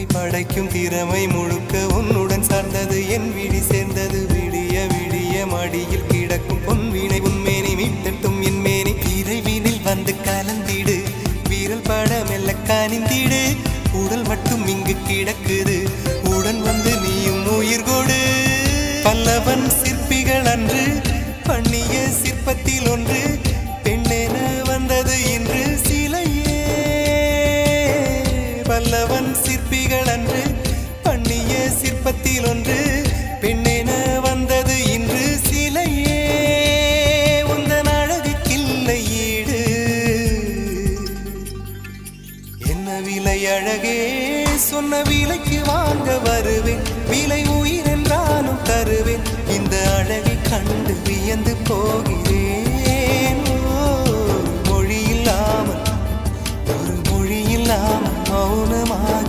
உலகை படைக்கும் திறமை முழுக்க உன்னுடன் சார்ந்தது. என் விழி சேர்ந்தது. விடிய விடிய மடியில் கிடக்கும் பொன்வினை உன்மேனி மீட்டட்டும் என் மேனி. விரைவினில் வந்து கலந்திடு. வீரல் பட மெல்ல காணிந்திடு உடல் மட்டும் இங்கு கிடக்குது. உடன் வந்து நீயும் உயிர் கொடு. பல்லவன் சிற்பிகள் அன்று பண்ணிய சிற்பத்தில் ஒன்று. பல்லவன் சிற்பிகள் அன்று பண்ணிய சிற்பத்தில் ஒன்று பெண்ணென வந்தது இன்று சிலையே. உந்தன் அழகுக்கில்லை ஈடு. என்ன விலை அழகே சொன்ன விலைக்கு வாங்க வருவேன். விலை உயிர் என்றாலும் தருவேன். இந்த அழகை கண்டு வியந்து போகிறேன். மொழி இல்லாமல் ஒரு மொழி இல்லாமல். মৌনমা